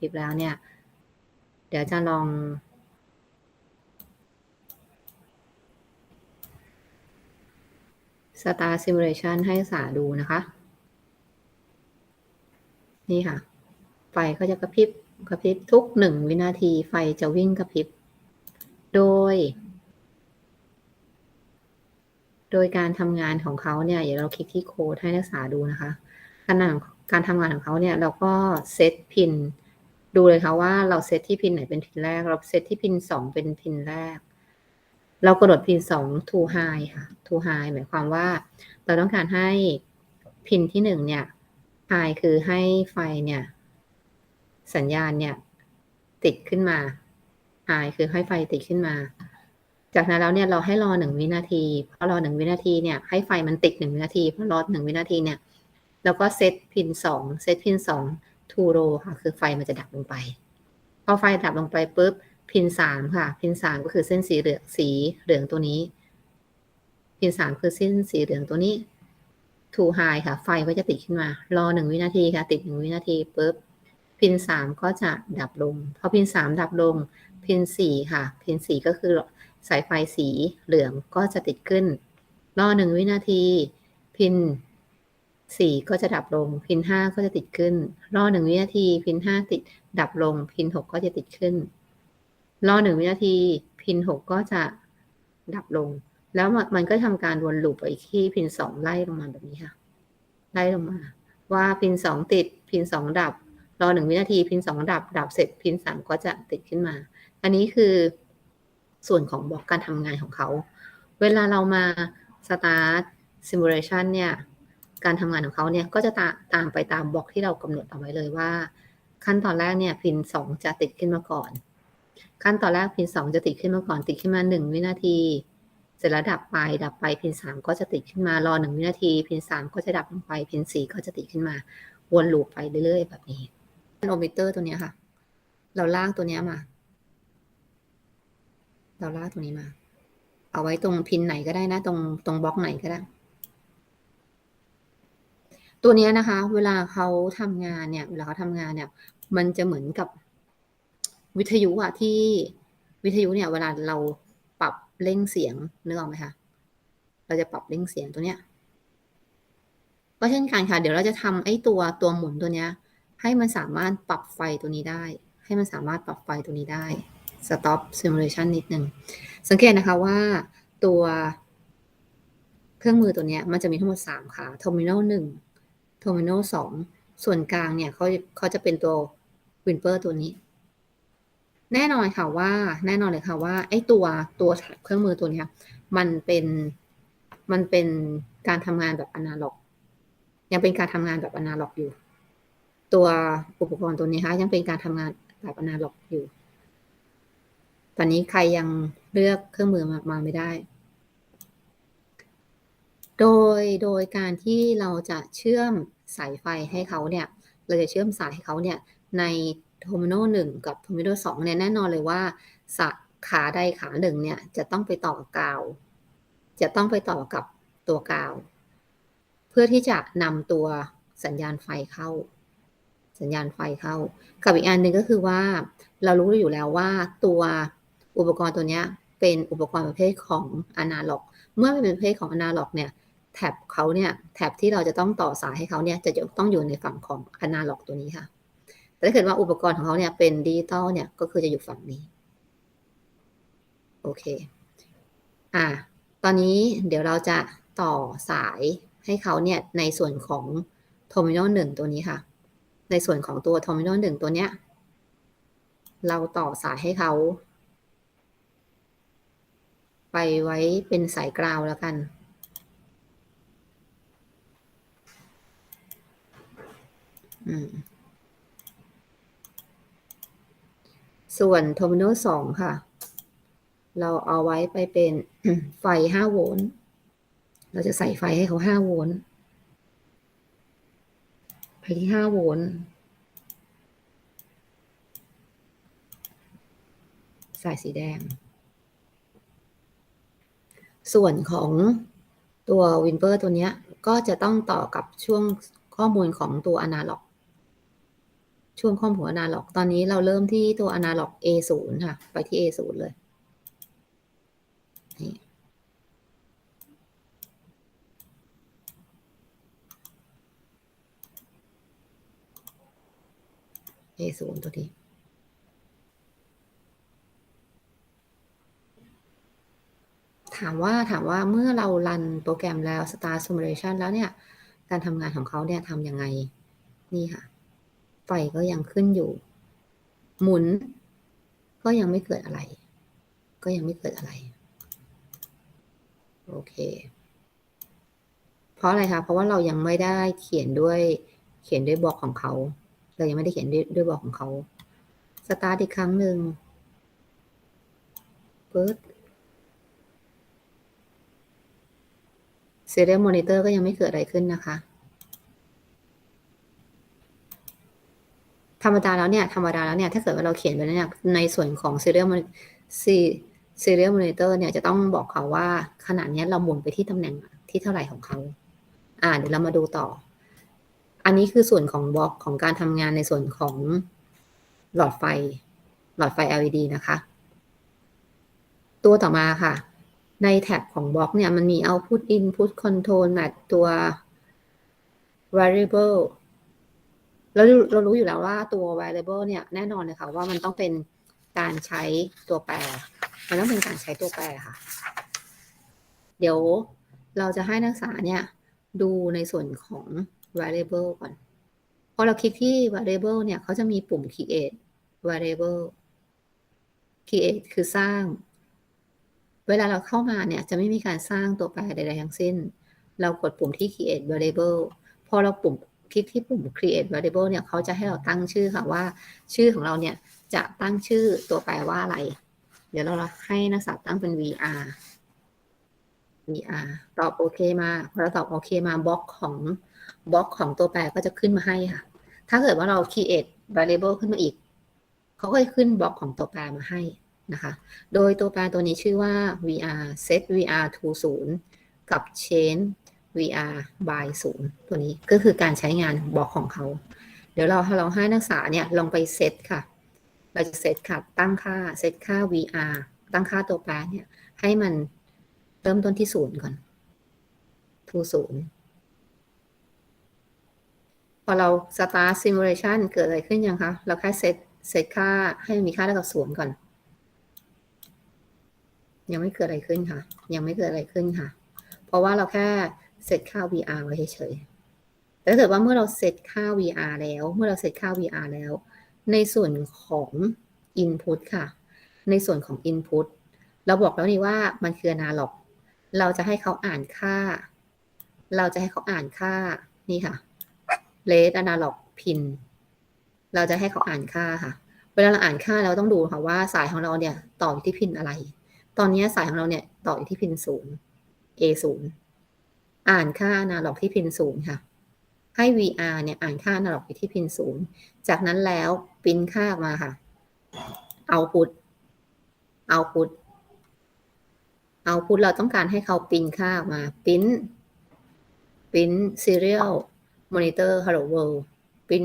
พริบแล้วเนี่ย เดี๋ยวจะลอง Star Simulation ให้ศึกษาดูนะคะ นี่ค่ะ ไฟก็จะกระพริบกระพริบทุกหนึ่งวินาทีไฟจะวิ่งกระพริบ โดย โดยการทำงานของเขาเนี่ยเดี๋ยวเราคลิกที่โค้ดให้นักศึกษาดูนะคะขณะการทำงานของเขาเนี่ยเราก็เซตพิน ดูเลยค่ะว่าเราเซตที่พินไหนเป็นพินแรก เราเซตที่พินสองเป็นพินแรก เรากำหนดพินสอง to high ค่ะ to high หมายความว่า เราต้องการให้พินที่หนึ่งเนี่ย high คือให้ไฟเนี่ย สัญญาณเนี่ย ติดขึ้นมา high คือให้ไฟติดขึ้นมา จากนั้นแล้วเนี่ยเราให้รอหนึ่งวินาทีพอรอหนึ่งวินาทีเนี่ยให้ไฟมันติดหนึ่งวินาทีพอรอหนึ่งวินาทีเนี่ยเราก็เซตพินสองเซตพินสอง ทูโรค่ะ คือไฟมันจะดับลงไป พอไฟดับลงไปปุ๊บ พินสามค่ะ พินสามก็คือเส้นสีเหลืองสีเหลืองตัวนี้ พินสามคือเส้นสีเหลืองตัวนี้ทูไฮค่ะ ไฟก็จะติดขึ้นมา รอหนึ่งวินาทีค่ะ ติดหนึ่งวินาทีปุ๊บ พินสามก็จะดับลง พอพินสามดับลง พินสี่ค่ะ พินสี่ก็คือสายไฟสีเหลืองก็จะติดขึ้น รอหนึ่งวินาที พิน สี่ก็จะดับลง พินห้าก็จะติดขึ้น รอหนึ่งวินาที พินห้าติดดับลง พินหกก็จะติดขึ้น รอหนึ่งวินาที พินหกก็จะดับลง แล้วมันก็ทำการวนลูปไปที่พินสองไล่ลงมาแบบนี้ค่ะ ไล่ลงมา ว่าพินสองติด พินสองดับ รอหนึ่งวินาที พินสองดับ ดับเสร็จ พินสามก็จะติดขึ้นมา อันนี้คือส่วนของบล็อกการทำงานของเขา เวลาเรามา start simulation เนี่ย การทำงานของเขาเนี่ยก็จะตาตามไปตามบล็อกที่เรากำหนดเอาไว้เลยว่า ขั้นตอนแรกเนี่ยพินสองจะติดขึ้นมาก่อน ขั้นตอนแรกพินสองจะติดขึ้นมาก่อนติดขึ้นมาหนึ่งวินาที เสร็จแล้วดับไปดับไปพินสามก็จะติดขึ้นมารอหนึ่งวินาที พินสามก็จะดับลงไปพินสี่ก็จะติดขึ้นมาวนลูปไปเรื่อยๆแบบนี้โอมิเตอร์ตัวนี้ค่ะ เราลากตัวนี้มา เราลากตัวนี้มา เอาไว้ตรงพินไหนก็ได้นะ ตรงตรงบล็อกไหนก็ได้ ตัวนี้นะคะ เวลาเขาทำงานเนี่ย เวลาเขาทำงานเนี่ย มันจะเหมือนกับวิทยุอะที่วิทยุเนี่ย เวลาเราปรับเร่งเสียงนึกออกไหมคะเราจะปรับเร่งเสียงตัวเนี้ยก็เช่นกันค่ะ เดี๋ยวเราจะทำไอ้ตัวตัวหมุนตัวเนี้ย ให้มันสามารถปรับไฟตัวนี้ได้ ให้มันสามารถปรับไฟตัวนี้ได้ stop simulation นิดนึง สังเกตนะคะว่าตัวเครื่องมือตัวนี้มันจะมีทั้งหมด3ขา terminal 1 terminal 2ส่วนกลางเนี่ยเขาเขาจะเป็นตัว wimper ตัวนี้ แน่นอนค่ะว่า แน่นอนเลยค่ะว่าไอ้ตัวตัวเครื่องมือตัวนี้มันเป็นมันเป็นการทำงานแบบอนาล็อก ยังเป็นการทำงานแบบอนาล็อกอยู่ ตัวอุปกรณ์ตัวนี้คะยังเป็นการทำงานแบบอนาล็อกอยู่ ตอนนี้ใครยังเลือกเครื่องมือมามาไม่ได้ โดยโดยการที่เราจะเชื่อมสายไฟให้เขาเนี่ย เราจะเชื่อมสายให้เขาเนี่ยในโทมิโนหนึ่งกับโทมิโนสองเนี่ยแน่นอนเลยว่าสขาใดขาหนึ่งเนี่ยจะต้องไปต่อกาว จะต้องไปต่อกับตัวกาว เพื่อที่จะนำตัวสัญญาณไฟเข้า สัญญาณไฟเข้า กับอีกอันหนึ่งก็คือว่า เรารู้อยู่แล้วว่าตัวอุปกรณ์ตัวนี้เป็นอุปกรณ์ประเภทของอนาล็อก เมื่อเป็นประเภทของอนาล็อกเนี่ย แท็บเขาเนี่ยแท็บที่เราจะต้องต่อสายให้เขาเนี่ยจะต้องอยู่ในฝั่งของอนาล็อกตัวนี้ค่ะ แต่ถ้าเกิดว่าอุปกรณ์ของเขาเนี่ยเป็นดิจิตอลเนี่ยก็คือจะอยู่ฝั่งนี้ โอเค อ่า ตอนนี้เดี๋ยวเราจะต่อสายให้เขาเนี่ยในส่วนของโทมิโนหนึ่งตัวนี้ค่ะ ในส่วนของตัวโทมิโนหนึ่งตัวเนี้ย เราต่อสายให้เขาไปไว้เป็นสายกราวแล้วกัน อืม ส่วนโทมิโนสองค่ะ เราเอาไว้ไปเป็นไฟห้าโวลต์ เราจะใส่ไฟให้เขาห้าโวลต์ ไปที่ห้าโวลต์ สายสีแดง ส่วนของตัววินเปอร์ตัวนี้ก็จะต้องต่อกับช่วงข้อมูลของตัวอนาล็อก ช่วงข้อมูลอนาล็อก ตอนนี้เราเริ่มที่ตัวอนาล็อก A0 ค่ะ ไปที่ A0 เลย A0 ตัวนี้ถามว่าถามว่าเมื่อเรารันโปรแกรมแล้ว Star Simulation แล้วเนี่ย การทำงานของเขาเนี่ยทำยังไง นี่ค่ะ ไฟก็ยังขึ้นอยู่ หมุน ก็ยังไม่เกิดอะไร ก็ยังไม่เกิดอะไร โอเค เพราะอะไรคะ เพราะว่าเรายังไม่ได้เขียนด้วยเขียนด้วยบล็อกของเขา เรายังไม่ได้เขียนด้วยด้วยบล็อกของเขา สตาร์ทอีกครั้งหนึ่งเปิด Serial Monitor ก็ยังไม่เกิดอะไรขึ้นนะคะ ธรรมดาแล้วเนี่ยธรรมดาแล้วเนี่ยถ้าเกิดว่าเราเขียนไปแล้วเนี่ยในส่วนของ Serial Mon- Se- Serial Monitor เนี่ยจะต้องบอกเขาว่าขณะเนี้เราหมุนไปที่ตำแหน่งที่เท่าไหร่ของเขา อ่าเดี๋ยวเรามาดูต่อ อันนี้คือส่วนของบล็อกของการทำงานในส่วนของหลอดไฟ หลอดไฟ LED นะคะ ตัวต่อมาค่ะ ในแท็บของบล็อกเนี่ยมันมี output input control แบบตัว variable เราเรารู้อยู่แล้วว่าตัว variable เนี่ยแน่นอนเลยค่ะว่ามันต้องเป็นการใช้ตัวแปร มันต้องเป็นการใช้ตัวแปรค่ะ เดี๋ยวเราจะให้นักศึกษาเนี่ยดูในส่วนของ variable ก่อน พอเราคลิกที่ variable เนี่ยเขาจะมีปุ่ม create variable create คือสร้าง เวลาเราเข้ามาเนี่ยจะไม่มีการสร้างตัวแปรใดๆทั้งสิ้น เรากดปุ่มที่ create variable พอเราปุ่ม คลิกที่ปุ่ม create variable เนี่ยเขาจะให้เราตั้งชื่อค่ะว่า ชื่อของเราเนี่ยจะตั้งชื่อตัวแปรว่าอะไร เดี๋ยวเราให้นักศึกษาตั้งเป็น VR VR ตอบโอเคมาพอเราตอบโอเคมาบล็อกของบล็อกของตัวแปรก็จะขึ้นมาให้ค่ะ ถ้าเกิดว่าเรา create variable ขึ้นมาอีก เขาก็จะขึ้นบล็อกของตัวแปรมาให้นะคะ โดยตัวแปรตัวนี้ชื่อว่า VR set VR to 0กับ change VR by 0ตัวนี้ก็คือการใช้งานบล็อกของเขา เดี๋ยวเราเราให้นักศึกษาเนี่ยลองไปเซตค่ะ เราจะเซตค่ะ ตั้งค่าเซตค่า VR ตั้งค่าตัวแปรเนี่ย ให้มันเริ่มต้นที่ศูนย์ก่อน to ศูนย์พอเรา start simulation เกิดอะไรขึ้นยังคะ เราแค่เซตเซตค่าให้มันมีค่าเท่ากับศูนย์ก่อน ยังไม่เกิดอะไรขึ้นค่ะ ยังไม่เกิดอะไรขึ้นค่ะ เพราะว่าเราแค่ เซตค่า VR ไว้เฉยๆแต่ถ้าเกิดว่าเมื่อเราเซตค่า VR แล้ว เมื่อเราเซตค่า VR แล้ว ในส่วนของ input ค่ะ ในส่วนของ input เราบอกแล้วนี่ว่ามันคือ analog เราจะให้เขาอ่านค่า เราจะให้เขาอ่านค่า นี่ค่ะ red analog pin เราจะให้เขาอ่านค่าค่ะ เวลาเราอ่านค่าเราต้องดูค่ะว่าสายของเราเนี่ยต่ออยู่ที่พินอะไร ตอนนี้สายของเราเนี่ยต่ออยู่ที่พินศูนย์ A ศูนย์ อ่านค่านาล็อกที่พินศูนย์ค่ะ ให้ VR เนี่ยอ่านค่านาล็อกที่พินศูนย์จากนั้นแล้วปิ้นค่ามาค่ะ เอาพุทเอาพุทเอาพุทเราต้องการให้เขาปิ้นค่าออกมาปิ้นปิ้น serial monitor hello world ปริ้น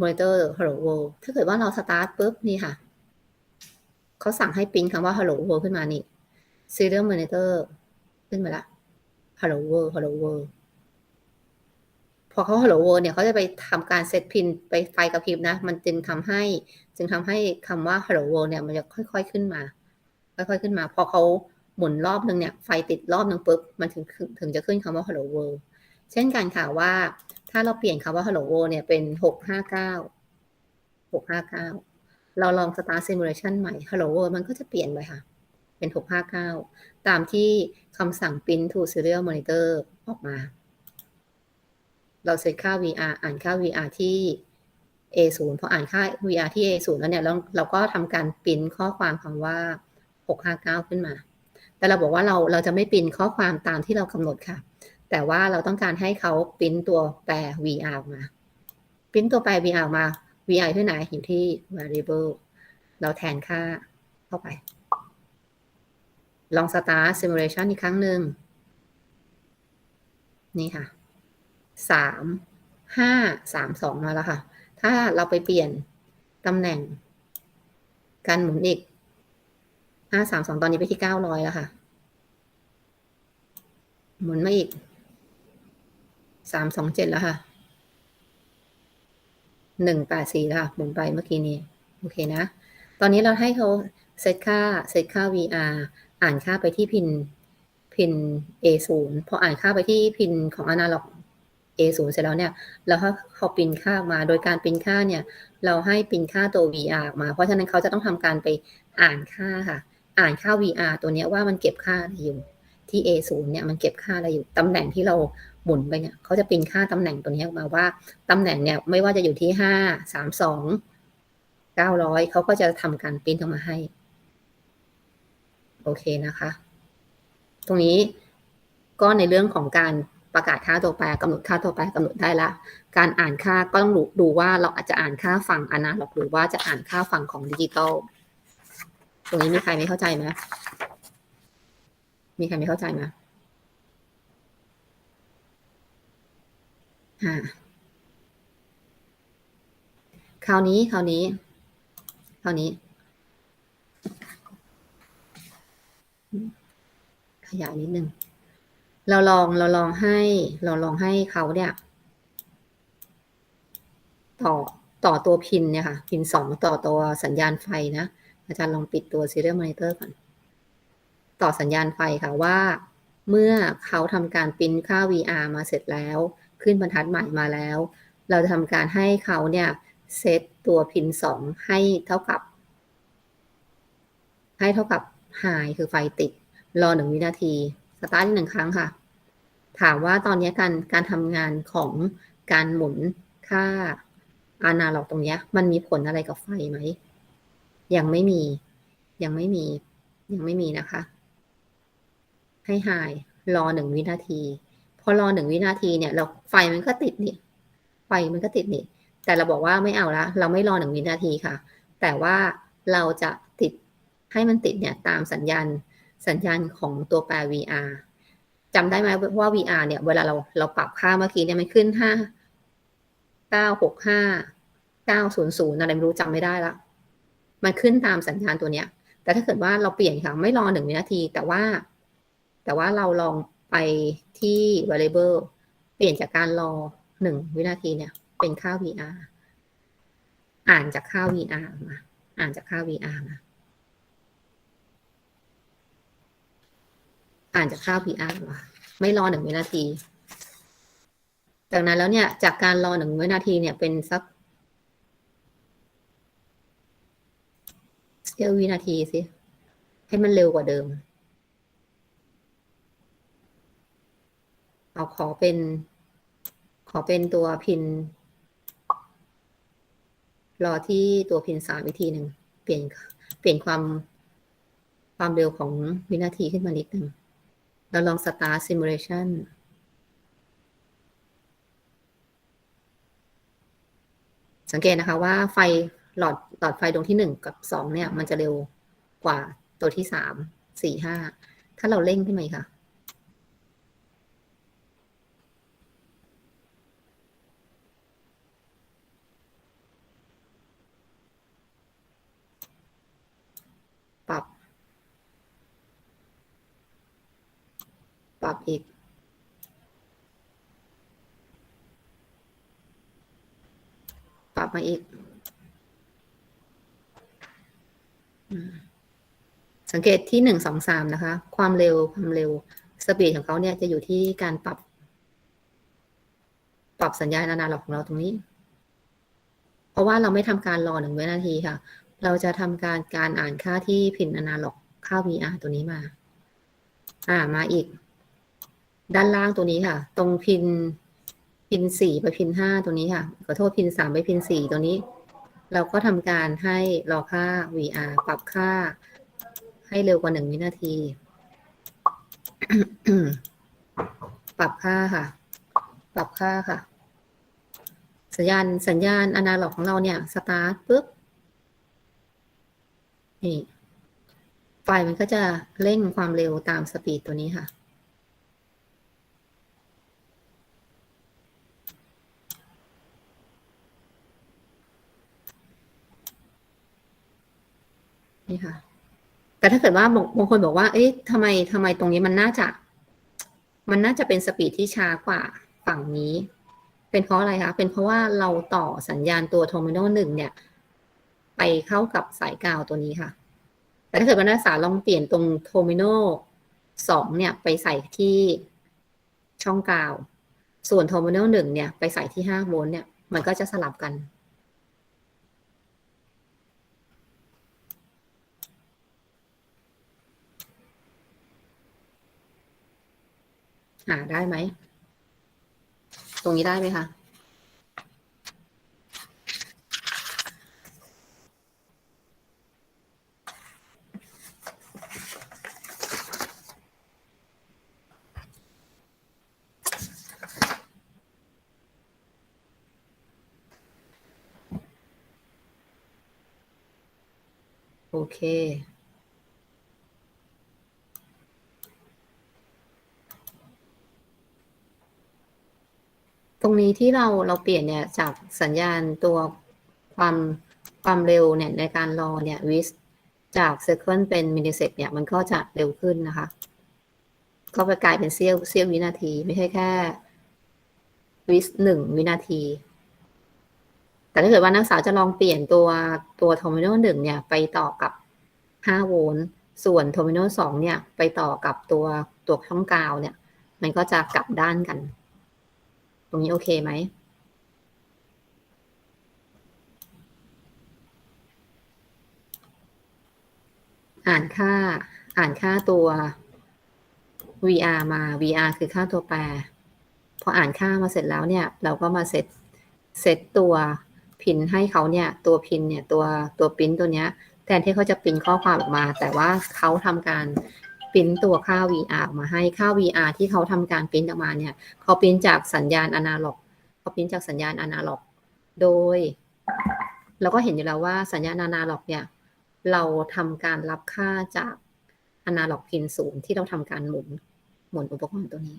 monitor hello world ถ้าเกิดว่าเราสตาร์ทปุ๊บนี่ค่ะเขาสั่งให้ปิ้นคำว่า hello world ขึ้นมานี่ serial monitor ขึ้นมาละ hello world hello world พอเขา hello world เนี่ยเขาจะไปทำการเซตพินไปไฟกระพริบนะ มันจึงทำให้ จึงทำให้คำว่า hello world เนี่ย มันจะค่อยๆขึ้นมา ค่อยๆขึ้นมา พอเขาหมุนรอบหนึ่งเนี่ย ไฟติดรอบหนึ่งปุ๊บ มันถึงถึงจะขึ้นคำว่า hello world เช่นกันค่ะว่า ถ้าเราเปลี่ยนคำว่า hello world เนี่ยเป็นหกห้าเก้าหกห้าเก้าเราลอง start simulation ใหม่ hello world มันก็จะเปลี่ยนไปค่ะ เป็นหกห้าเก้า ตามที่คำสั่ง print to serial monitor ออกมา เราเซตค่า VR อ่านค่า VR ที่ A0 พออ่านค่า VR ที่ A0 แล้วเนี่ยเราเราก็ทำการปริ้นข้อความคำว่า 659 ขึ้นมา แต่เราบอกว่าเราเราจะไม่ปริ้นข้อความตามที่เรากำหนดค่ะ แต่ว่าเราต้องการให้เขาปริ้นตัวแปร VR ออกมาปริ้นตัวแปร VR ออกมา VR ที่ไหนอยู่ที่ variable เราแทนค่าเข้าไป ลอง start simulation อีกครั้งหนึ่ง นี่ค่ะสามห้าสามสองมาแล้วค่ะ ถ้าเราไปเปลี่ยนตำแหน่ง การหมุนอีกห้าสามสองตอนนี้ไปที่เก้าร้อยแล้วค่ะ หมุนมาอีกสามสองเจ็ดแล้วค่ะหนึ่งแปดสี่แล้วค่ะ หมุนไปเมื่อกี้นี้ โอเคนะ ตอนนี้เราให้เขาเซตค่าเซตค่า VR อ่านค่าไปที่พินพิน A0 พออ่านค่าไปที่พินของ Analog A0 เสร็จแล้วเนี่ยเราให้เขาปรินค่ามา โดยการปรินค่าเนี่ย เราให้ปรินค่าตัว VR มา เพราะฉะนั้นเขาจะต้องทำการไปอ่านค่าค่ะ อ่านค่า VR ตัวเนี้ยว่ามันเก็บค่าอะไรอยู่ ที่ A0 เนี่ยมันเก็บค่าอะไรอยู่ตำแหน่งที่เราหมุนไปเนี่ยเขาจะปรินค่าตำแหน่งตัวนี้ออกมาว่าตำแหน่งเนี่ยไม่ว่าจะอยู่ที่ห้าสามสองเก้าร้อยเขาก็จะทำการปริ้นออกมาให้ โอเคนะคะ ตรงนี้ก็ในเรื่องของการประกาศค่าตัวแปรกำหนดค่าตัวแปรกำหนดได้ละ การอ่านค่าก็ต้องดูว่าเราอาจจะอ่านค่าฝั่งอนาล็อก หรือว่าจะอ่านค่าฝั่งของดิจิตอลตรงนี้มีใครไม่เข้าใจไหมมีใครไม่เข้าใจไหมอ่าคราวนี้คราวนี้ คราวนี้ ขยายนิดนึง เราลองเราลองให้ เราลองให้เขาเนี่ย ต่อต่อตัวพินเนี่ยค่ะ พินสองต่อตัวสัญญาณไฟนะ อาจารย์ลองปิดตัว serial monitor ก่อน ต่อสัญญาณไฟค่ะว่า เมื่อเขาทำการปริ้นค่า VR มาเสร็จแล้ว ขึ้นบรรทัดใหม่มาแล้ว เราจะทำการให้เขาเนี่ยเซตตัวพินสองให้เท่ากับ ให้เท่ากับ high คือไฟติด รอหนึ่งวินาที สตาร์ทหนึ่งครั้งค่ะ ถามว่าตอนนี้การการทำงานของการหมุนค่าอานาล็อกตรงนี้มันมีผลอะไรกับไฟไหม ยังไม่มี ยังไม่มี ยังไม่มีนะคะ ให้หายรอหนึ่งวินาที พอรอหนึ่งวินาทีเนี่ยเราไฟมันก็ติดนี่ ไฟมันก็ติดนี่ แต่เราบอกว่าไม่เอาละ เราไม่รอหนึ่งวินาทีค่ะ แต่ว่าเราจะติดให้มันติดเนี่ยตามสัญญาณ สัญญาณของตัวแปร VR จำได้ไหมว่า VR เนี่ย เวลาเราเราปรับค่าเมื่อกี้เนี่ยมันขึ้นห้าเก้าหกห้าเก้าศูนย์ศูนย์อะไรไม่รู้จำไม่ได้ละมันขึ้นตามสัญญาณตัวเนี้ย แต่ถ้าเกิดว่าเราเปลี่ยนค่ะไม่รอหนึ่งวินาที แต่ว่า แต่ว่าเราลองไปที่ variable เปลี่ยนจากการรอหนึ่งวินาทีเนี่ย เป็นค่า VR อ่านจากค่า VR มา อ่านจากค่า VR มา อ่านจากค่า PR มาไม่รอหนึ่งวินาที จากนั้นแล้วเนี่ย จากการรอหนึ่งวินาทีเนี่ยเป็นสักเสี้ยววินาทีสิ ให้มันเร็วกว่าเดิม เอาขอเป็น ขอเป็นตัวพิน รอที่ตัวพินสามวิธีหนึ่ง เปลี่ยนเปลี่ยนความความเร็วของวินาทีขึ้นมานิดหนึ่ง เราลองสตาร์ทซิมูเลชันสังเกตนะคะว่าไฟหลอดหลอดไฟดวงที่หนึ่งกับสองเนี่ย มันจะเร็วกว่าตัวที่สามสี่ห้าถ้าเราเร่งขึ้นไหมคะปรับ ปรับ อีก ปรับมาอีก สังเกตที่หนึ่งสองสามนะคะ ความเร็วความเร็วสปีดของเขาเนี่ยจะอยู่ที่การปรับ ปรับสัญญาณอนาล็อกของเราตรงนี้ เพราะว่าเราไม่ทำการรอหนึ่งวินาทีค่ะ เราจะทำการการอ่านค่าที่พินอนาล็อกค่า VR ตัวนี้มา อ่า มาอีก ด้านล่างตัวนี้ค่ะ ตรงพิน พินสี่ไปพินห้าตัวนี้ค่ะขอโทษพินสามไปพินสี่ตัวนี้ เราก็ทำการให้รอค่า VR ปรับค่า ให้เร็วกว่าหนึ่งวินาที ปรับค่าค่ะ ปรับค่าค่ะ สัญญาณสัญญาณอนาล็อกของเราเนี่ยสตาร์ทปุ๊บนี่ไฟมันก็จะเร่งความเร็วตามสปีดตัวนี้ค่ะ นี่ค่ะ แต่ถ้าเกิดว่าบางคนบอกว่า เอ๊ะทำไมทำไมตรงนี้มันน่าจะ มันน่าจะเป็นสปีดที่ช้ากว่าฝั่งนี้ เป็นเพราะอะไรคะ เป็นเพราะว่าเราต่อสัญญาณตัวโทมิโนหนึ่งเนี่ย ไปเข้ากับสายกาวตัวนี้ค่ะ แต่ถ้าเกิดว่านักศึกษาลองเปลี่ยนตรงโทมิโนสองเนี่ยไปใส่ที่ช่องกาว ส่วนโทมิโนหนึ่งเนี่ยไปใส่ที่ห้าโวลต์เนี่ย มันก็จะสลับกัน หาได้ไหม ตรงนี้ได้ไหมคะ โอเค ต รงนี้ที่เราเราเปลี่ยนเนี่ยจากสัญญาณตัวความความเร็วเนี่ยในการรอเนี่ยวิสจากเซคันเป็นมิลลิเซกเนี่ยมันก็จะเร็วขึ้นนะคะ ก็ไปกลายเป็นเสี้ยวเสี้ยววินาที ไม่ใช่แค่วิสหนึ่งวินาที แต่ถ้าเกิดว่านักศึกษาจะลองเปลี่ยนตัวตัวโทมิโนหนึ่งเนี่ยไปต่อกับห้าโวลต์ส่วนโทมิโนสองเนี่ยไปต่อกับตัวตัวช่องกาวเนี่ย มันก็จะกลับด้านกัน ตรงนี้โอเคไหม อ่านค่า อ่านค่าตัว VR มา VR คือค่าตัวแปร พออ่านค่ามาเสร็จแล้วเนี่ย เราก็มาเซตเซตตัวพินให้เขาเนี่ย ตัวพินเนี่ย ตัวตัวปริ้นตัวเนี้ย แทนที่เขาจะปริ้นข้อความออกมา แต่ว่าเขาทำการ ปริ้นตัวค่า VR ออกมาให้ค่า VR ที่เขาทำการปริ้นออกมาเนี่ยเขาปริ้นจากสัญญาณอนาล็อกเขาปริ้นจากสัญญาณอนาล็อก โดยเราก็เห็นอยู่แล้วว่าสัญญาณอนาล็อกเนี่ยเราทำการรับค่าจากอนาล็อกพินศูนย์ที่เราทำการหมุนหมุนอุปกรณ์ตัวนี้